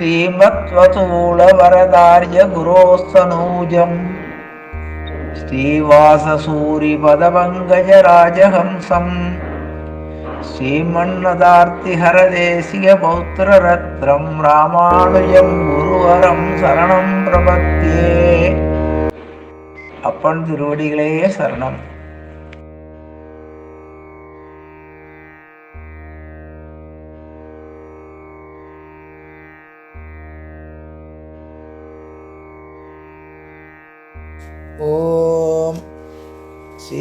श्रीमत्वतूलवरदार्य गुरोस्तनूजम् श्रीवाससूरिपदपङ्कजराजहंसम् श्रीमन्नदार्तिहरदेशीयपौत्ररत्रं रामानुजं गुरुवरं சரணம் பிரபத்தியே அப்பன் திருவடிகளே சரணம்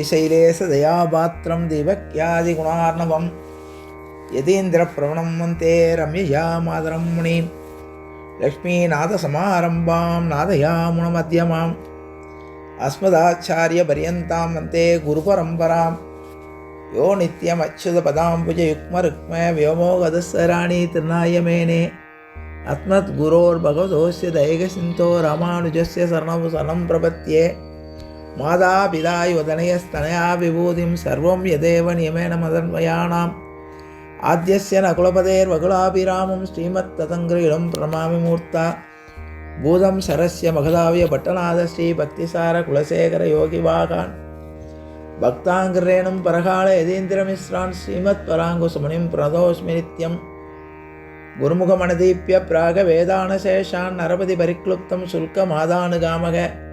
ஸ்ரீசைலேச தயாபாத்திரம் தீபக்யாதி குணார்ணவம். யதீந்திர பிரவணம் வந்தே ரம்யயா மாதரம் முனி. லக்ஷ்மீநாத சமாரம்பாம் நாதயாமுணமத்தியமாம் அஸ்மதாச்சாரிய பரியந்தாம் வந்தே குரு பரம்பராம். யோ நித்யம் அச்சுத பதாம்புஜ யுக்ம ருக்ம வியோமோகதஸ்வராணி திருநாயமேனே. அத்மத் குரோர் பகவதோஸ்ய தைகசிந்தோ ராமானுஜஸ்ய சரணம் சரணம் பிரபத்தியே மாதா பிதாயுதனயஸ்தனயா விபூதிம் சர்வம் யதேவ நியமேன மதன்வயானாம். ஆத்தியஸ்ய நகுலபதேர் வகுலாபிராமம் ஸ்ரீமத் ததங்கிரிலம் பிரமாமி மூர்த்தா பூதம் சரஸ்ய மகதாவிய பட்டநாத ஸ்ரீ பக்திசார குலசேகர யோகி வாகான். பக்தாங்கிரேணும் பரகால யதீந்திரமிஸ்ரான் ஸ்ரீமத் பராங்குசுமனிம் பிரதோஸ்மி நித்யம். குருமுகமனதீப்பிய பிராக வேதானசேஷான் நரபதி பரிக்ளுப்தம் சுல்க மாதானுகாமக.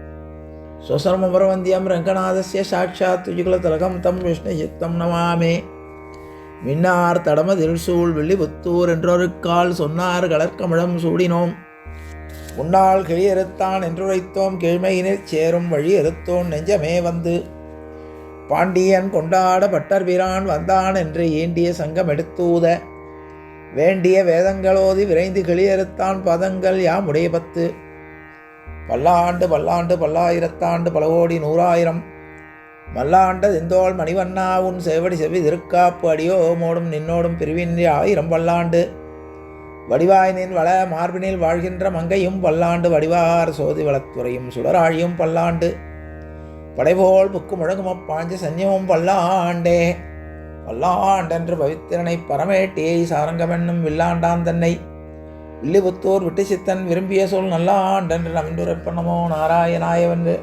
स्वसर्मपरवन्द्यं रङ्गनाथस्य साक्षात् துஜுகுலதலகம் தம் விஷ்ணுயுக்தம் நமாமே மின்னார் தடமதில் சூழ் வில்லிபுத்தூர் என்றொருக்கால் சொன்னார் கலர்க்கமிழம் சூடினோம் உன்னால் கிழியறுத்தான் என்றுரைத்தோம் கீழ்மையினில் சேரும் வழி எறுத்தோன் நெஞ்சமே வந்து பாண்டியன் கொண்டாட பட்டர் பிரான் வந்தான் என்று ஈண்டிய சங்கம் எடுத்தூத வேண்டிய வேதங்களோதி விரைந்து கிளியறுத்தான் பதங்கள் யாமுடைய பத்து பல்லாண்டு பல்லாண்டு பல்லாயிரத்தாண்டு பல கோடி நூறாயிரம். மல்லாண்ட திந்தோள் மணிவண்ணா உன் செவடி செவி திருக்காப்பு அடியோ மோடும் நின்னோடும் பிரிவின்றி ஆயிரம் பல்லாண்டு வடிவாயினின் வள மார்பினில் வாழ்கின்ற மங்கையும் பல்லாண்டு வடிவார் சோதி வளத்துறையும் சுடராழியும் பல்லாண்டு. படைபோல் புக்கு முழங்குமப் பாஞ்ச சன்யமும் பல்லாண்டே. பல்லாண்டென்று பவித்திரனை பரமேட்டியை சாரங்கமென்னும் வில்லாண்டான் தன்னை. வில்லிபுத்தூர் விட்டுச்சித்தன் விரும்பிய சொல் நல்லாண்டென்று நம்பின்றுரைப்பண்ணமோ நாராயணாயவன்று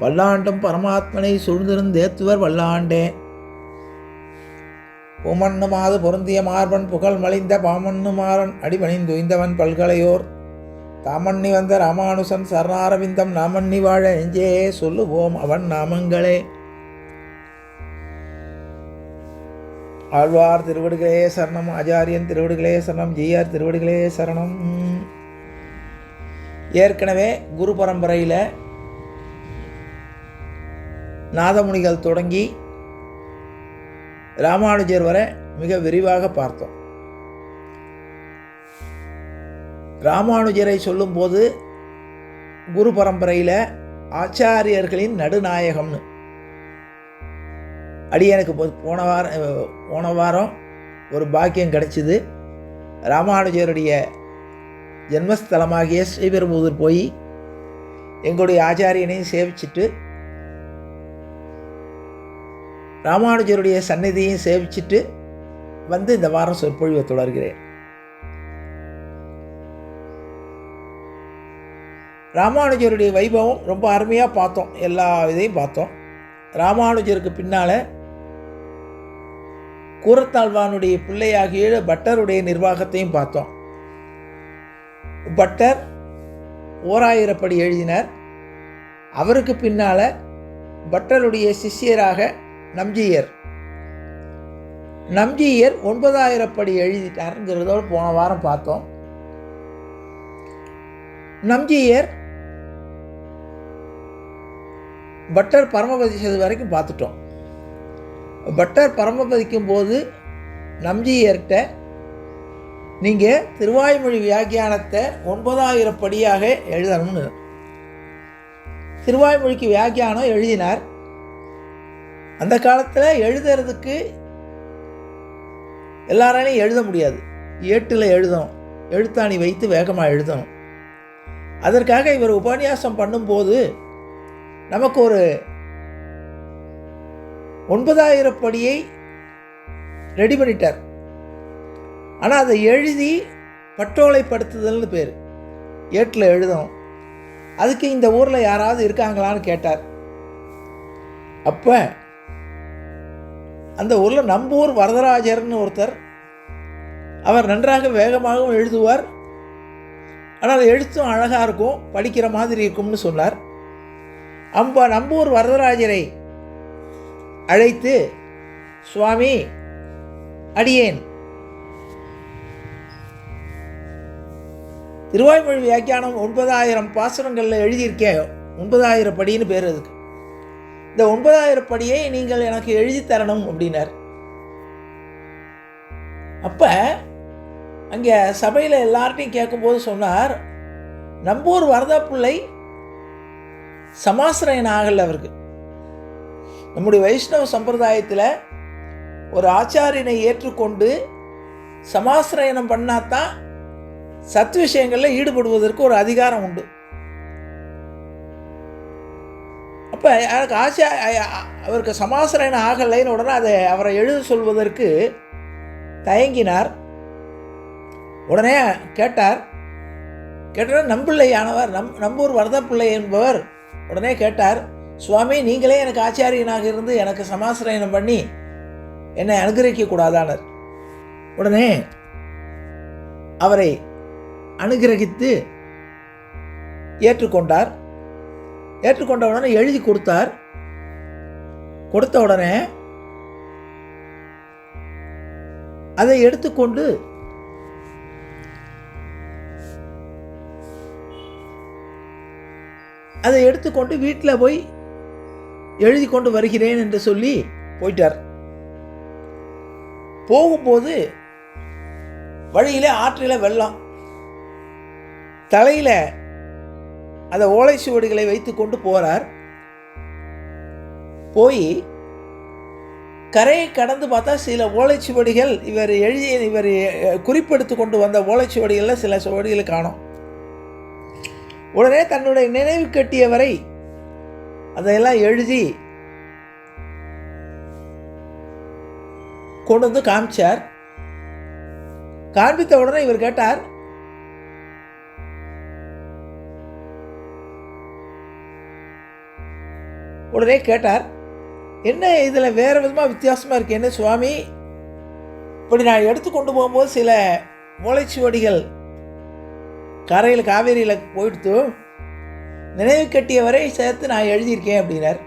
வல்லாண்டும் பரமாத்மனை சூழ்ந்திருந்தேத்துவர் வல்லாண்டே. உமண்ணுமாது பொருந்திய மார்பன் புகழ் மலிந்த பாமண்ணுமாறன் அடிபணிந்துய்ந்தவன் பல்கலையோர். தாமண்ணி வந்த ராமானுசன் சரணாரவிந்தம் நாமண்ணி வாழ நெஞ்சே சொல்லுவோம் அவன் நாமங்களே. ஆழ்வார் திருவடுகளே சரணம் ஆச்சாரியன் திருவடுகளே சரணம் ஜிஆர் திருவடுகளே சரணம். ஏற்கனவே குரு பரம்பரையில் நாதமுனிகள் தொடங்கி ராமானுஜர் வரை மிக விரிவாக பார்த்தோம். ராமானுஜரை சொல்லும்போது குரு பரம்பரையில் ஆச்சாரியர்களின் நடுநாயகம்னு. அடி எனக்கு போன வாரம் போன வாரம் ஒரு பாக்கியம் கிடைச்சிது. ராமானுஜருடைய ஜென்மஸ்தலமாகிய ஸ்ரீபெரும்புதூர் போய் எங்களுடைய ஆச்சாரியனையும் சேவிச்சிட்டு ராமானுஜருடைய சந்நிதியையும் சேவிச்சிட்டு வந்து இந்த வாரம் சொற்பொழிவை தொடர்கிறேன். ராமானுஜருடைய வைபவம் ரொம்ப அருமையாக பார்த்தோம். எல்லா இதையும் பார்த்தோம். ராமானுஜருக்கு பின்னால் கூரத்தாழ்வானுடைய பிள்ளையாகிய பட்டருடைய நிர்வாகத்தையும் பார்த்தோம். பட்டர் ஓராயிரப்படி எழுதினார். அவருக்கு பின்னால் பட்டருடைய சிஷ்யராக நம்ஜியர். நம்ஜியர் ஒன்பதாயிரப்படி எழுதிட்டாருங்கிறதோடு போன வாரம் பார்த்தோம். நம்ஜியர் பட்டர் பரமபதிச்சது வரைக்கும் பார்த்துட்டோம். பட்டர் பரமபதிக்கும் போது நம்ஜியர்கிட்ட நீங்கள் திருவாய்மொழி வியாக்கியானத்தை ஒன்பதாயிரம் படியாக எழுதணும்னு. திருவாய்மொழிக்கு வியாக்கியானம் எழுதினார். அந்த காலத்தில் எழுதுறதுக்கு எல்லாராலையும் எழுத முடியாது. ஏட்டில் எழுதணும் எழுத்தாணி வைத்து வேகமாக எழுதணும். அதற்காக இவர் உபன்யாசம் பண்ணும்போது நமக்கு ஒரு ஒன்பதாயிரம் படியை ரெடி பண்ணிட்டார். ஆனால் அதை எழுதி பட்டோலைப்படுத்துதல்னு பேர். ஏட்டில் எழுதணும். அதுக்கு இந்த ஊரில் யாராவது இருக்காங்களான்னு கேட்டார். அப்போ அந்த ஊரில் நம்பூர் வரதராஜர்னு ஒருத்தர் அவர் நன்றாக வேகமாகவும் எழுதுவார். ஆனால் எழுத்தும் அழகாக இருக்கும் படிக்கிற மாதிரி இருக்கும்னு சொன்னார். அம்ப நம்பூர் வரதராஜரை அழைத்து சுவாமி அடியேன். திருவாய்மொழி வியாக்கியானம் ஒன்பதாயிரம் பாசுரங்களில் எழுதியிருக்கேன் ஒன்பதாயிரம் படின்னு பேர் அதுக்கு. இந்த ஒன்பதாயிரம் படியை நீங்கள் எனக்கு எழுதி தரணும் அப்படின்னார். அப்போ அங்கே சபையில் எல்லார்ட்டையும் கேட்கும்போது சொன்னார் நம்பூர் வரதா பிள்ளை சமாசிரயன் ஆகல அவருக்கு. நம்முடைய வைஷ்ணவ சம்பிரதாயத்தில் ஒரு ஆச்சாரியனை ஏற்றுக்கொண்டு சமாசிரயணம் பண்ணாதான் சத் விஷயங்களில் ஈடுபடுவதற்கு ஒரு அதிகாரம் உண்டு. அப்போ எனக்கு ஆச்சா அவருக்கு சமாசிரயணம் ஆகலைன்னு உடனே அதை அவரை எழுத சொல்வதற்கு தயங்கினார். உடனே கேட்டார். கேட்டார் நம்பிள்ளையானவர் நம் நம்பூர் வரதப்பிள்ளை என்பவர் உடனே கேட்டார். சுவாமி நீங்களே எனக்கு ஆச்சாரியனாக இருந்து எனக்கு சமாசிரயணம் பண்ணி என்னை அனுகிரகிக்க கூடாதானர் உடனே அவரை அனுகிரகித்து ஏற்றுக்கொண்டார். ஏற்றுக்கொண்ட உடனே எழுதி கொடுத்தார். கொடுத்த உடனே அதை எடுத்துக்கொண்டு அதை எடுத்துக்கொண்டு வீட்டில் போய் எழுதி கொண்டு வருகிறேன் என்று சொல்லி போயிட்டார். போகும்போது வழியிலே ஆற்றில் வெள்ளம். தலையில் அந்த ஓலை சுவடிகளை வைத்து கொண்டு போகிறார் போய் கரையை கடந்து பார்த்தா சில ஓலைச்சுவடிகள் இவர் எழுதிய இவர் குறிப்பெடுத்து கொண்டு வந்த ஓலைச்சுவடிகளில் சில சுவடிகளை காணும். உடனே தன்னுடைய நினைவு கட்டியவரை அதையெல்லாம் எழுதி கொண்டு வந்து காமிச்சார். காண்பித்த உடனே இவர் கேட்டார் உடனே கேட்டார் என்ன இதில் வேறு விதமாக வித்தியாசமாக இருக்கு? என்ன சுவாமி? இப்படி நான் எடுத்து கொண்டு போகும்போது சில மூளைச்சுவடிகள் கரையில் காவேரியில் போயிடுத்து நினைவு கட்டியவரை சேர்த்து நான் எழுதியிருக்கேன் அப்படின்னார்.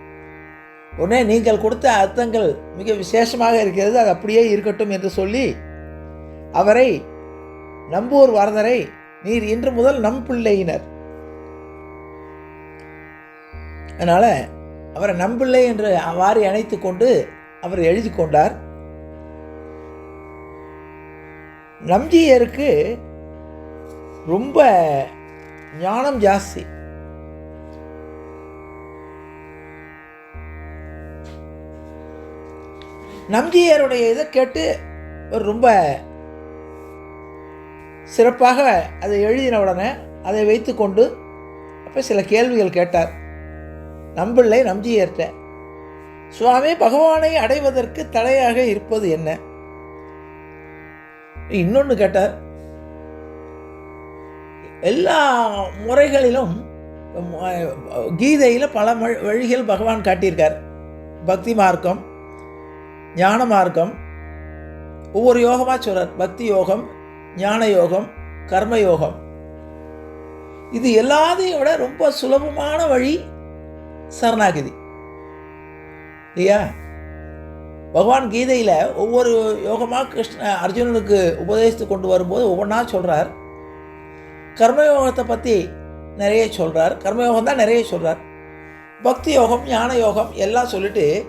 உடனே நீங்கள் கொடுத்த அர்த்தங்கள் மிக விசேஷமாக இருக்கிறது அது அப்படியே இருக்கட்டும் என்று சொல்லி அவரை நம்பூர் வரதரை நீர் இன்று முதல் நம் பிள்ளையினர். அதனால் அவரை நம்பிள்ளை என்று அவ்வாறு அணைத்து கொண்டு அவர் எழுதி கொண்டார். நம்ஜியருக்கு ரொம்ப ஞானம் ஜாஸ்தி. நம்ஜியருடைய இதை கேட்டு ஒரு ரொம்ப சிறப்பாக அதை எழுதின உடனே அதை வைத்துக்கொண்டு அப்போ சில கேள்விகள் கேட்டார். நம்பிள்ளை நம்ஜியர்கிட்ட சுவாமி பகவானை அடைவதற்கு தடையாக இருப்பது என்ன? இன்னொன்று கேட்டார். எல்லா முறைகளிலும் கீதையில் பல வழிகள் பகவான் காட்டியிருக்கார். பக்தி மார்க்கம் ஞான மார்க்கம். ஒவ்வொரு யோகமாக சொல்கிறார் பக்தி யோகம் ஞான யோகம் கர்ம யோகம். இது எல்லாத்தையும் விட ரொம்ப சுலபமான வழி சரணாகிதி. இல்லையா? பகவான் கீதையில் ஒவ்வொரு யோகமாக கிருஷ்ண அர்ஜுனனுக்கு உபதேசித்து கொண்டு வரும்போது ஒவ்வொன்றா சொல்கிறார் கர்மயோகத்தை பற்றி நிறைய சொல்கிறார் கர்மயோகம் தான் நிறைய சொல்கிறார் பக்தி யோகம் ஞான யோகம் எல்லாம் சொல்லிட்டு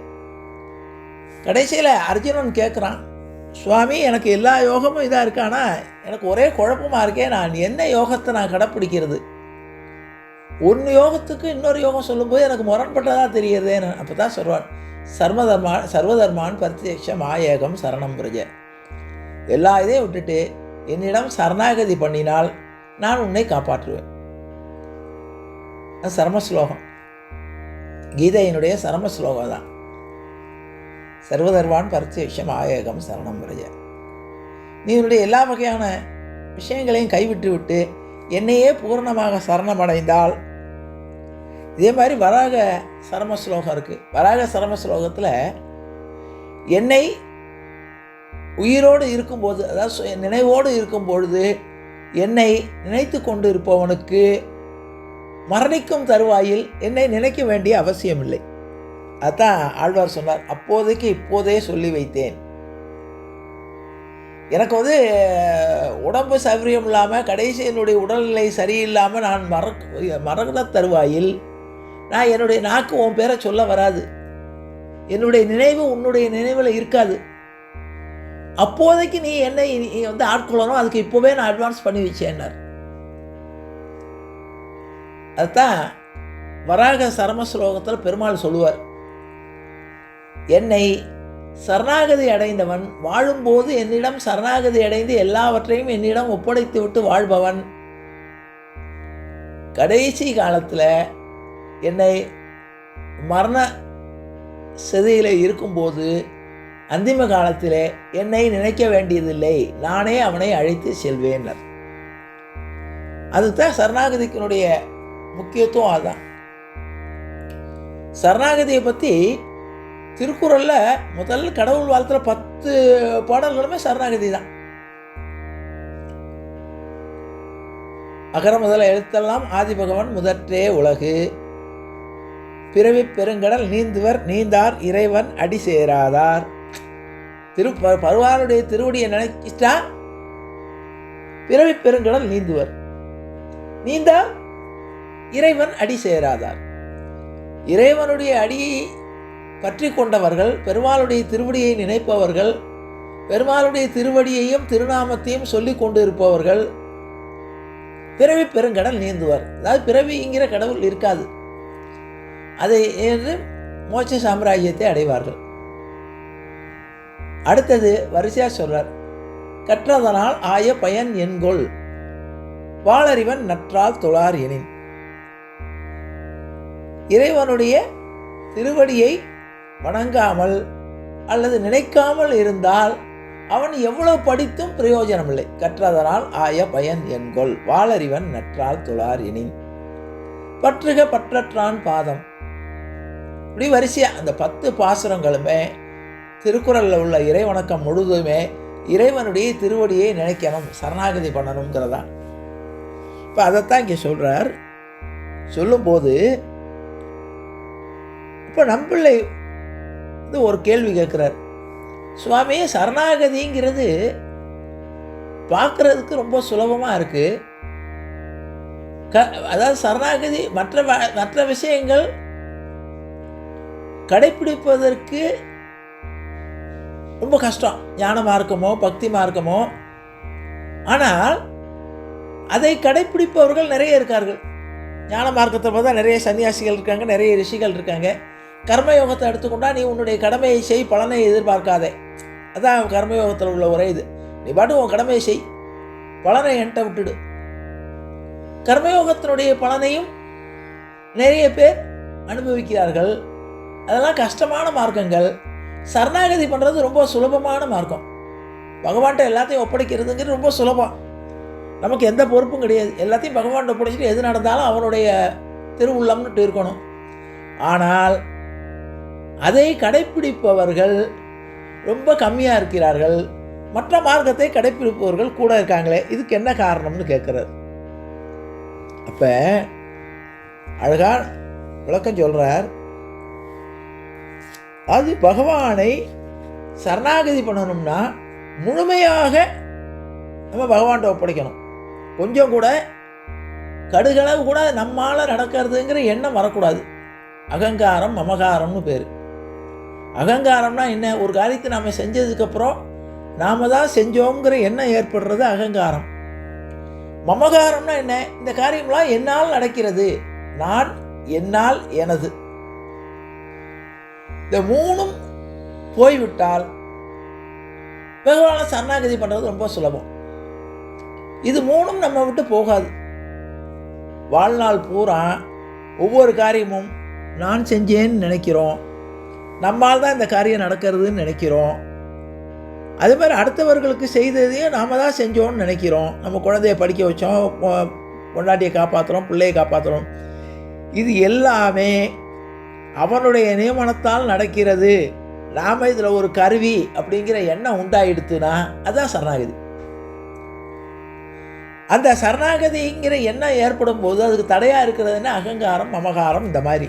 கடைசியில் அர்ஜுனன் கேட்குறான் சுவாமி எனக்கு எல்லா யோகமும் இதாக இருக்கானா எனக்கு ஒரே குழப்பமாக இருக்கே நான் என்ன யோகத்தை நான் கடைப்பிடிக்கிறது? ஒன்று யோகத்துக்கு இன்னொரு யோகம் சொல்லும்போது எனக்கு முரண்பட்டதாக தெரியுதுன்னு அப்போ தான் சொல்வான் சர்வதர்மா சர்வதர்மான் பிரத்யக்ஷம் ஆயேகம் சரணம் பிரஜ. எல்லா இதையும் விட்டுட்டு என்னிடம் சரணாகதி பண்ணினால் நான் உன்னை காப்பாற்றுவேன். சரம ஸ்லோகம் கீதையினுடைய சரம ஸ்லோகம் தான். சர்வதர்வான் பரிச்சேஷம் ஆயேகம் சரணம் பிரஜ. நீ உன்னுடைய எல்லா வகையான விஷயங்களையும் கைவிட்டு விட்டு என்னையே பூர்ணமாக சரணமடைந்தால். இதே மாதிரி வராக சரம ஸ்லோகம் இருக்குது வராக சரம ஸ்லோகத்தில் என்னை உயிரோடு இருக்கும்போது அதாவது சு- நினைவோடு இருக்கும் பொழுது என்னை நினைத்து கொண்டு இருப்பவனுக்கு மரணிக்கும் தருவாயில் என்னை நினைக்க வேண்டிய அவசியமில்லை. அதான் ஆழ்வார் சொன்னார் அப்போதைக்கு இப்போதே சொல்லி வைத்தேன். எனக்கு வந்து உடம்பு சௌகரியம் இல்லாமல் கடைசி என்னுடைய உடல்நிலை சரியில்லாமல் நான் மறக்க மறக்கிற தருவாயில் நான் என்னுடைய நாக்கு உன் பேரை சொல்ல வராது. என்னுடைய நினைவு உன்னுடைய நினைவில் இருக்காது. அப்போதைக்கு நீ என்னை நீ வந்து ஆட்கொள்ளணும். அதுக்கு இப்போவே நான் அட்வான்ஸ் பண்ணி வச்சேன்னார். அதுதான் வராக சரம ஸ்லோகத்தில் பெருமாள் சொல்லுவார். என்னை சரணாகதி அடைந்தவன் வாழும்போது என்னிடம் சரணாகதி அடைந்து எல்லாவற்றையும் என்னிடம் ஒப்படைத்து விட்டு வாழ்பவன். கடைசி காலத்தில் என்னை மரண செதியில் இருக்கும்போது அந்திம காலத்தில் என்னை நினைக்க வேண்டியதில்லை. நானே அவனை அழைத்து செல்வேன். அதுதான் சரணாகதிக்கினுடைய முக்கியத்துவம் அதுதான். சரணாகதியை பற்றி திருக்குறளில் முதல் கடவுள் வாழ்த்துல பத்து பாடல்களுமே சரணாகதி தான். அகர முதல எழுத்தெல்லாம் ஆதி பகவான் முதற்றே உலகு. பிறவி பெருங்கடல் நீந்துவர் நீந்தார் இறைவன் அடி சேராதார். திரு ப- திருவடியை நினைச்சிட்டா? பிறவி பெருங்கடல் நீந்துவர். நீந்தார் இறைவன் அடி சேராதார். இறைவனுடைய அடியை பற்றி கொண்டவர்கள் பெருமாளுடைய திருவடியை நினைப்பவர்கள் பெருமாளுடைய திருவடியையும் திருநாமத்தையும் சொல்லிக் கொண்டு இருப்பவர்கள் பிறவி பெருங்கடல் நீந்துவார். அதாவது பிறவிங்கிற கடவுள் இருக்காது. அதை என்று மோட்ச சாம்ராஜ்யத்தை அடைவார்கள். அடுத்தது வரிசையாக சொல்றார் கற்றதனால் ஆய பயன் என்கொள் வாளறிவன் நற்றால் தொழார் எனின். இறைவனுடைய திருவடியை வணங்காமல் அல்லது நினைக்காமல் இருந்தால் அவன் எவ்வளவு படித்தும் பிரயோஜனமில்லை. கற்றதனால் ஆய பயன் என்கொள். வாளறிவன் நற்றால் துளார் இனி. பற்றுக பற்றற்றான் பாதம். இப்படி வரிசையாக அந்த பத்து பாசுரங்களுமே திருக்குறளில் உள்ள இறைவணக்கம் முழுதுமே இறைவனுடைய திருவடியை நினைக்கணும் சரணாகதி பண்ணணுங்கிறதா. இப்போ அதைத்தான் இங்கே சொல்கிறார் சொல்லும்போது இப்போ நம்பிள்ளை வந்து ஒரு கேள்வி கேட்குறார். சுவாமி சரணாகதிங்கிறது பார்க்குறதுக்கு ரொம்ப சுலபமாக இருக்குது க அதாவது சரணாகதி மற்ற வ- மற்ற விஷயங்கள் கடைப்பிடிப்பதற்கு ரொம்ப கஷ்டம். ஞான மார்க்கமோ பக்தி மார்க்கமோ. ஆனால் அதை கடைப்பிடிப்பவர்கள் நிறைய இருக்கார்கள். ஞான மார்க்கத்தை பார்த்தா நிறைய சன்னியாசிகள் இருக்காங்க நிறைய ரிஷிகள் இருக்காங்க. கர்மயோகத்தை எடுத்துக்கொண்டால் நீ உன்னுடைய கடமையை செய் பலனை எதிர்பார்க்காதே. அதான் கர்மயோகத்தில் உள்ள ஒரே இது. நீ பாட்டு உன் கடமையை செய் பலனை என்கிட்ட விட்டுடு. கர்மயோகத்தினுடைய பலனையும் நிறைய பேர் அனுபவிக்கிறார்கள். அதெல்லாம் கஷ்டமான மார்க்கங்கள். சரணாகதி பண்ணுறது ரொம்ப சுலபமான மார்க்கம். பகவான்கிட்ட எல்லாத்தையும் ஒப்படைக்கிறதுங்கிறது ரொம்ப சுலபம். நமக்கு எந்த பொறுப்பும் கிடையாது. எல்லாத்தையும் பகவான்கிட்ட ஒப்படைச்சிட்டு எது நடந்தாலும் அவனுடைய திருவுள்ளம்னுட்டு இருக்கணும். ஆனால் அதை கடைப்பிடிப்பவர்கள் ரொம்ப கம்மியாக இருக்கிறார்கள். மற்ற மார்க்கத்தை கடைப்பிடிப்பவர்கள் கூட இருக்காங்களே இதுக்கு என்ன காரணம்னு கேட்குறாரு. அப்போ அழகா விளக்கம் சொல்கிறார் அது பகவானை சரணாகதி பண்ணணும்னா முழுமையாக நம்ம பகவான்கிட்ட ஒப்படைக்கணும். கொஞ்சம் கூட கடுகளவு கூட நம்மால் நடக்கிறதுங்கிற எண்ணம் வரக்கூடாது. அகங்காரம் மமகாரம்னு பேர். அகங்காரம்னா என்ன? ஒரு காரியத்தை நாம் செஞ்சதுக்கப்புறம் நாம தான் செஞ்சோங்கிற எண்ணம் ஏற்படுறது அகங்காரம். மமகாரம்னா என்ன? இந்த காரியம்லாம் என்னால் நடக்கிறது. நான் என்னால் எனது. இந்த மூணும் போய்விட்டால் பகவானை சரணாகதி பண்ணுறது ரொம்ப சுலபம். இது மூணும் நம்ம விட்டு போகாது. வாழ்நாள் பூரா ஒவ்வொரு காரியமும் நான் செஞ்சேன்னு நினைக்கிறோம். நம்மால் தான் இந்த காரியம் நடக்கிறதுன்னு நினைக்கிறோம். அது மாதிரி அடுத்தவர்களுக்கு செய்ததையும் நாம் தான் செஞ்சோம்னு நினைக்கிறோம். நம்ம குழந்தைய படிக்க வச்சோம் பொண்டாட்டியை காப்பாற்றுறோம் பிள்ளையை காப்பாற்றுறோம் இது எல்லாமே அவனுடைய நியமனத்தால் நடக்கிறது. நாம் இதில் ஒரு கருவி அப்படிங்கிற எண்ணம் உண்டாயிடுத்துனா அதுதான் சரணாகதி. அந்த சரணாகதிங்கிற எண்ணம் ஏற்படும் போது அதுக்கு தடையாக இருக்கிறதுன்னா அகங்காரம் மமகாரம் இந்த மாதிரி.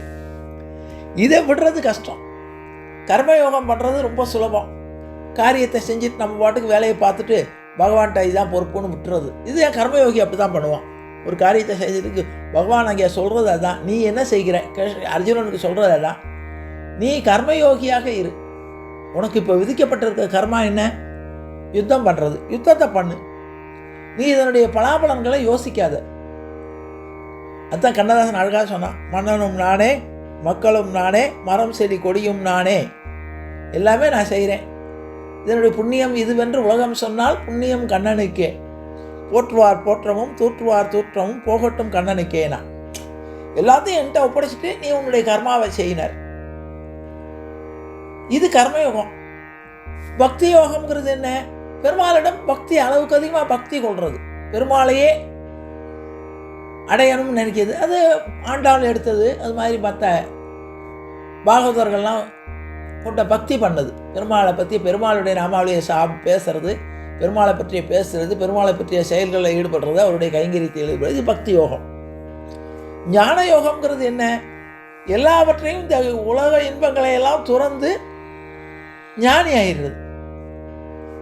இதை விடுறது கஷ்டம். கர்மயோகம் பண்ணுறது ரொம்ப சுலபம். காரியத்தை செஞ்சுட்டு நம்ம பாட்டுக்கு வேலையை பார்த்துட்டு பகவான்கிட்ட இதுதான் பொறுப்புன்னு விட்டுறது. இது என் கர்மயோகி அப்படி தான் பண்ணுவான். ஒரு காரியத்தை செஞ்சதுக்கு பகவான் அங்கே சொல்கிறது அதான். நீ என்ன செய்கிற? கிருஷ்ண- அர்ஜுனனுக்கு சொல்கிறது அதான். நீ கர்மயோகியாக இரு. உனக்கு இப்போ விதிக்கப்பட்டிருக்க கர்மா என்ன? யுத்தம் பண்ணுறது யுத்தத்தை பண்ணு. நீ இதனுடைய பலாபலன்களை யோசிக்காத. அதான் கண்ணதாசன் அழகாக சொன்னான். மன்னனும் நானே மக்களும் நானே மரம் செடி கொடியும் நானே. எல்லாமே நான் செய்கிறேன் இதனுடைய புண்ணியம் இதுவென்று உலகம் சொன்னால் புண்ணியம் கண்ணனுக்கே. போற்றுவார் போற்றமும் தூற்றுவார் தூற்றமும் போகட்டும் நான். எல்லாத்தையும் என்கிட்ட ஒப்படைச்சிட்டு நீ உன்னுடைய கர்மாவை செய்யினர். இது கர்மயோகம். பக்தி யோகம்ங்கிறது என்ன? பெருமாளிடம் பக்தி அளவுக்கு அதிகமாக பக்தி கொள்வது பெருமாளையே அடையணும்னு நினைக்கிறது அது ஆண்டாள் எடுத்தது அது மாதிரி மற்ற பாகவதர்கள்லாம் கொண்ட பக்தி பண்ணது. பெருமாளை பற்றி பெருமாளுடைய நாமாவளியை சா பேசுறது பெருமாளை பற்றிய பேசுறது பெருமாளை பற்றிய செயல்களில் ஈடுபடுறது அவருடைய கைங்கரியத்தில் ஈடுபடுறது. இது பக்தி யோகம். ஞான யோகம்ங்கிறது என்ன? எல்லாவற்றையும் இந்த உலக இன்பங்களை எல்லாம் துறந்து ஞானி ஆயிடுறது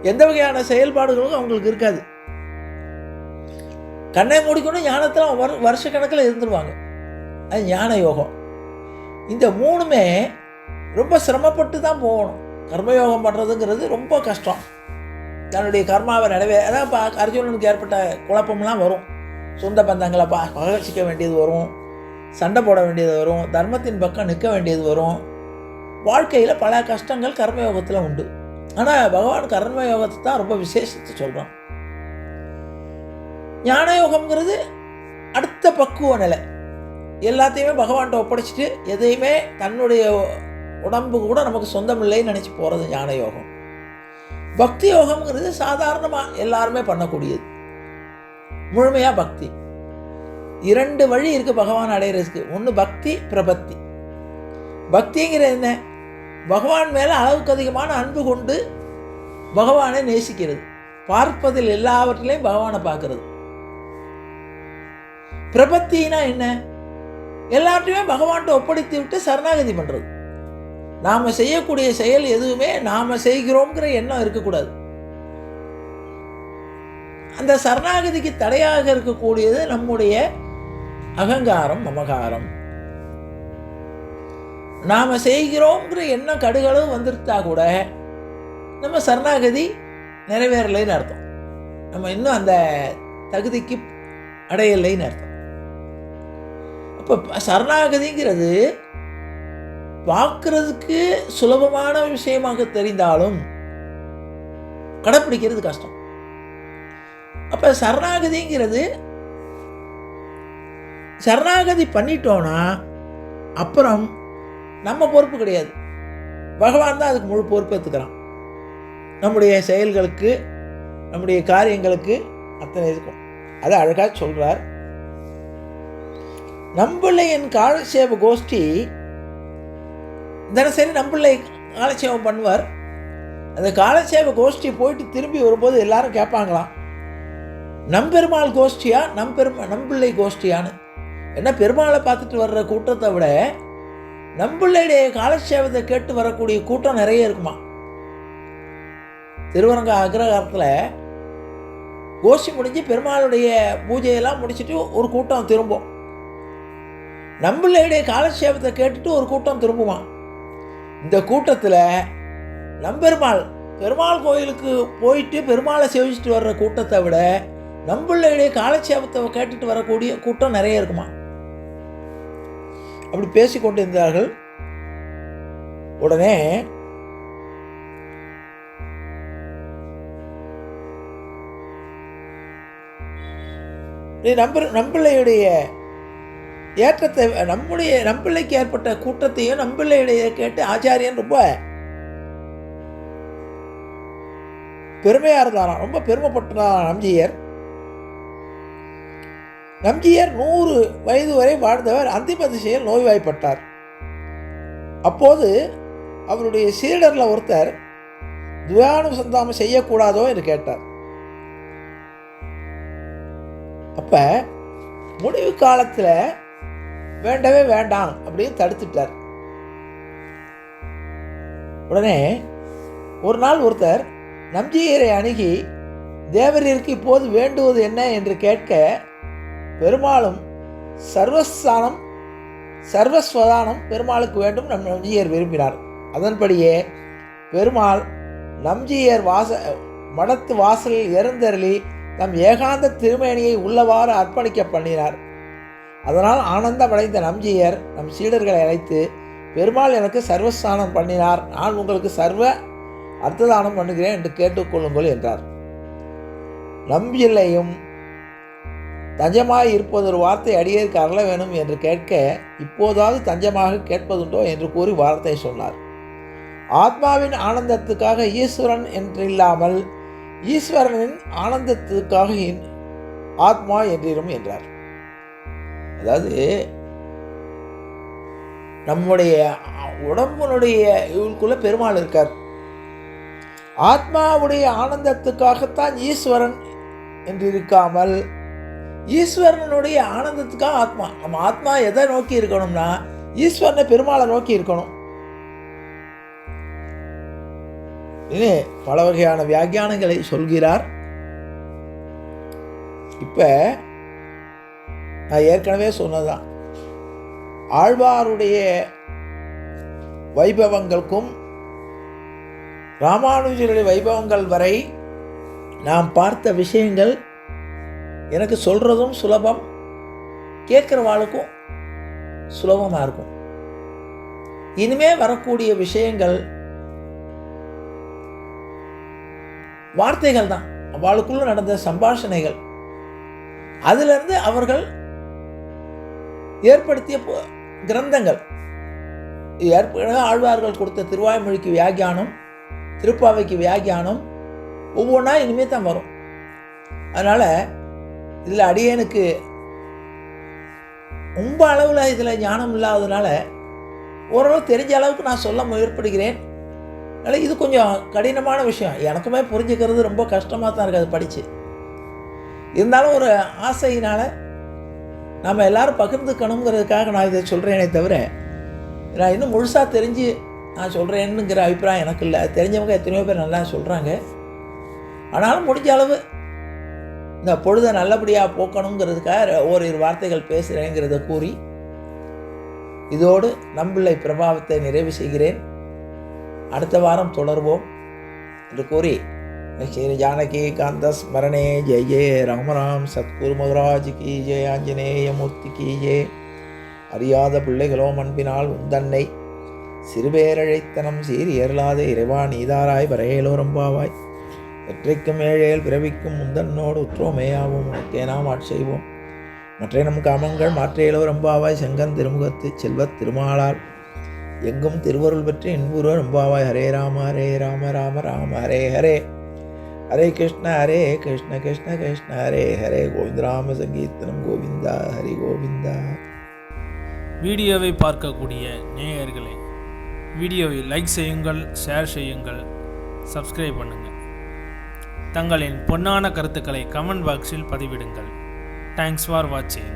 எந்த வகையான செயல்பாடுகளும் அவங்களுக்கு இருக்காது. கண்ணை மூடிக்கொண்டு ஞானத்தில் வரு வருஷ கணக்கில் இருந்துருவாங்க. அது ஞான யோகம். இந்த மூணுமே ரொம்ப சிரமப்பட்டு தான் போகணும். கர்மயோகம் பண்ணுறதுங்கிறது ரொம்ப கஷ்டம். தன்னுடைய கர்மாவை நிறைவே அதான் இப்போ அர்ஜுனனுக்கு ஏற்பட்ட குழப்பம்லாம் வரும். சொந்த பந்தங்களை பா பகச்சிக்க வேண்டியது வரும். சண்டை போட வேண்டியது வரும். தர்மத்தின் பக்கம் நிற்க வேண்டியது வரும். வாழ்க்கையில் பல கஷ்டங்கள் கர்மயோகத்தில் உண்டு. ஆனால் பகவான் கர்மயோகத்தை தான் ரொம்ப விசேஷத்தை சொல்கிறான் ஞான யோகம்ங்கிறது அடுத்த பக்குவ நிலை. எல்லாத்தையுமே பகவான்கிட்ட ஒப்படைச்சிட்டு எதையுமே தன்னுடைய உடம்பு கூட நமக்கு சொந்தம் இல்லைன்னு நினச்சி போகிறது ஞான யோகம் பக்தி யோகம்ங்கிறது சாதாரணமாக எல்லாருமே பண்ணக்கூடியது. முழுமையாக பக்தி. இரண்டு வழி இருக்குது பகவான் அடையிறதுக்கு. ஒன்று பக்தி பிரபத்தி. பக்திங்கிறது என்ன? பகவான் மேலே அளவுக்கு அதிகமான அன்பு கொண்டு பகவானை நேசிக்கிறது. பார்ப்பதில் எல்லாவற்றிலையும் பகவானை பார்க்கறது. பிரபத்தினா என்ன? எல்லாத்தையுமே பகவான்கிட்ட ஒப்படைத்து விட்டு சரணாகதி பண்ணுறது நாம் செய்யக்கூடிய செயல் எதுவுமே நாம் செய்கிறோங்கிற எண்ணம் இருக்கக்கூடாது. அந்த சரணாகதிக்கு தடையாக இருக்கக்கூடியது நம்முடைய அகங்காரம் மமகாரம். நாம் செய்கிறோங்கிற எண்ணம் கடுகளவு வந்துருத்தா கூட நம்ம சரணாகதி நிறைவேறலைன்னு அர்த்தம். நம்ம இன்னும் அந்த தகுதிக்கு அடையலைன்னு அர்த்தம். அப்போ சரணாகதிங்கிறது பார்க்கறதுக்கு சுலபமான விஷயமாக தெரிந்தாலும் கடைப்பிடிக்கிறது கஷ்டம். அப்போ சரணாகதிங்கிறது சரணாகதி பண்ணிட்டோம்னா அப்புறம் நம்ம பொறுப்பு கிடையாது. பகவான் தான் அதுக்கு முழு பொறுப்பு எடுத்துக்கிறான். நம்முடைய செயல்களுக்கு நம்முடைய காரியங்களுக்கு அத்தனை இருக்கும். அதை அழகாக சொல்கிறார் நம்பிள்ளை என் காலட்சேப கோஷ்டி தினசரி நம்பிள்ளை காலட்சேபம் பண்ணுவார். அந்த காலட்சேப கோஷ்டி போயிட்டு திரும்பி வரும்போது எல்லாரும் கேட்பாங்களாம் நம்பெருமாள் கோஷ்டியா? நம்பெருமா நம்பிள்ளை கோஷ்டியான்னு. ஏன்னா பெருமாளை பார்த்துட்டு வர்ற கூட்டத்தை விட நம்பிள்ளையுடைய காலட்சேபத்தை கேட்டு வரக்கூடிய கூட்டம் நிறைய இருக்குமா திருவரங்க அக்ரகாரத்தில் கோஷ்டி முடிஞ்சு பெருமாளுடைய பூஜையெல்லாம் முடிச்சுட்டு ஒரு கூட்டம் திரும்பும். நம்பிள்ளையுடைய காலட்சேபத்தை கேட்டுட்டு ஒரு கூட்டம் திரும்புவான். இந்த கூட்டத்தில் நம்பெருமாள் பெருமாள் கோயிலுக்கு போயிட்டு பெருமாளை சேவிச்சுட்டு வர்ற கூட்டத்தை விட நம்பிள்ளையுடைய காலட்சேபத்தை கேட்டுட்டு வரக்கூடிய கூட்டம் நிறைய இருக்குமா? அப்படி பேசிக்கொண்டு இருந்தார்கள் உடனே நீ நம்ப நம்பிள்ளையுடைய ஏற்றத்தை நம்முடைய நம்பிள்ளைக்கு ஏற்பட்ட கூட்டத்தையும் நம்பிள்ளையுடைய கேட்டு ஆச்சாரியன் ரொம்ப பெருமையாக இருந்தாராம். ரொம்ப பெருமைப்பட்டாராம் நம்ஜியர். நம்ஜியர் நூறு வயது வரை வாழ்ந்தவர் அந்திம திசையில் நோய்வாய்ப்பட்டார். அப்போது அவருடைய சீடரில் ஒருத்தர் துவானுசந்தாமம் செய்யக்கூடாதோ என்று கேட்டார். அப்ப முடிவு காலத்தில் வேண்டவே வேண்டாம் அப்படின்னு தடுத்துட்டார். உடனே ஒரு நாள் ஒருத்தர் நம்ஜியரை அணுகி தேவரிற்கு இப்போது வேண்டுவது என்ன? என்று கேட்க பெருமாளும் சர்வஸ்தானம் சர்வஸ்வதானம் பெருமாளுக்கு வேண்டும் நம் நம்ஜியர் விரும்பினார். அதன்படியே பெருமாள் நம்ஜியர் வாச மடத்து வாசலில் இறந்தருளி தம் ஏகாந்த திருமேனியை உள்ளவாறு அர்ப்பணிக்க பண்ணினார். அதனால் ஆனந்தமடைந்த நம்ஜியர் நம் சீடர்களை அழைத்து பெருமாள் எனக்கு சர்வஸ்தானம் பண்ணினார். நான் உங்களுக்கு சர்வ அர்த்ததானம் பண்ணுகிறேன் என்று கேட்டுக்கொள்ளுங்கள் என்றார். நம்பியில்லையும் தஞ்சமாய் இருப்பது ஒரு வார்த்தை அடியேற்கு அருள வேணும் என்று கேட்க இப்போதாவது தஞ்சமாக கேட்பதுண்டோ? என்று கூறி வார்த்தை சொன்னார். ஆத்மாவின் ஆனந்தத்துக்காக ஈஸ்வரன் என்றில்லாமல் ஈஸ்வரனின் ஆனந்தத்துக்காக ஆத்மா என்றிரும் என்றார். அதாவது நம்முடைய உடம்புனுடைய இவளுக்குள்ள பெருமாள் இருக்கார். ஆத்மாவுடைய ஆனந்தத்துக்காகத்தான் ஈஸ்வரன் என்று இருக்காமல் ஈஸ்வரனுடைய ஆனந்தத்துக்காக ஆத்மா நம்ம ஆத்மா எதை நோக்கி இருக்கணும்னா ஈஸ்வரனை பெருமாளை நோக்கி இருக்கணும். இனி பல வகையான வியாக்கியானங்களை சொல்கிறார். இப்போ நான் ஏற்கனவே சொன்னதான் ஆழ்வாருடைய வைபவங்களுக்கும் ராமானுஜருடைய வைபவங்கள் வரை நாம் பார்த்த விஷயங்கள் எனக்கு சொல்கிறதும் சுலபம் கேட்குறவாளுக்கும் சுலபமாக இருக்கும். இனிமே வரக்கூடிய விஷயங்கள் வார்த்தைகள் தான் அவளுக்குள்ள நடந்த சம்பாஷணைகள். அதிலிருந்து அவர்கள் ஏற்படுத்திய கிரந்தங்கள். ஏற்ப ஆழ்வார்கள் கொடுத்த திருவாய்மொழிக்கு வியாகியானம் திருப்பாவைக்கு வியாகியானம் ஒவ்வொன்றா இனிமே தான் வரும். அதனால் இதில் அடியேனுக்கு ரொம்ப அளவில் இதில் ஞானம் இல்லாததுனால ஓரளவு தெரிஞ்ச அளவுக்கு நான் சொல்ல முயற்படுகிறேன். அதனால் இது கொஞ்சம் கடினமான விஷயம். எனக்குமே புரிஞ்சுக்கிறது ரொம்ப கஷ்டமாக தான் இருக்குது அது படித்து இருந்தாலும் ஒரு ஆசையினால் நம்ம எல்லாரும் பகிர்ந்துக்கணுங்கிறதுக்காக நான் இதை சொல்கிறேனே தவிர நான் இன்னும் முழுசாக தெரிஞ்சு நான் சொல்கிறேன்னுங்கிற அபிப்பிராயம் எனக்கு இல்லை. தெரிஞ்சவங்க எத்தனையோ பேர் நல்லா சொல்கிறாங்க ஆனாலும் முடிஞ்ச அளவு இந்த பொழுதை நல்லபடியாக போக்கணுங்கிறதுக்காக ஓரிரு வார்த்தைகள் பேசுகிறேங்கிறத கூறி இதோடு நம்பிள்ளை பிரபாவத்தை நிறைவு செய்கிறேன். அடுத்த வாரம் தொடர்வோம் என்று கூறி ஸ்ரீ ஜானகி காந்த ஸ்மரணே ஜெய ஜெய ராமராம் சத்குரு மகராஜ் கி ஜெய ஆஞ்சநேய மூர்த்தி கி ஜெய அறியாத பிள்ளைகளோ அன்பினால் உந்தன்னை சிறுபேரழைத்தனம் சீறி ஏறலாத இறைவா நீதாராய் வரையலோரம்பாவாய் எற்றைக்கும் ஏழையில் பிறவிக்கும் முந்தன்னோடு உற்றோமேயாவும் உனக்கே நாம் ஆட்செய்வோம் மற்ற நம் காமங்கள் மாற்றையிலோரம்பாவாய் செங்கன் திருமுகத்து செல்வத் திருமாலால் எங்கும் திருவருள் பெற்று இன்புற ரம்பாவாய் ஹரே ராம ஹரே ராம ராம ராம ஹரே ஹரே. ஹரே கிருஷ்ண ஹரே கிருஷ்ண கிருஷ்ண கிருஷ்ண ஹரே ஹரே கோவிந்த ராம சங்கீர்த்தனம் கோவிந்தா ஹரி கோவிந்தா வீடியோவை பார்க்கக்கூடிய நேயர்களே வீடியோவை லைக் செய்யுங்கள் ஷேர் செய்யுங்கள் சப்ஸ்கிரைப் பண்ணுங்கள் தங்களின் பொன்னான கருத்துக்களை கமெண்ட் பாக்ஸில் பதிவிடுங்கள். தேங்க்ஸ் ஃபார் வாட்சிங்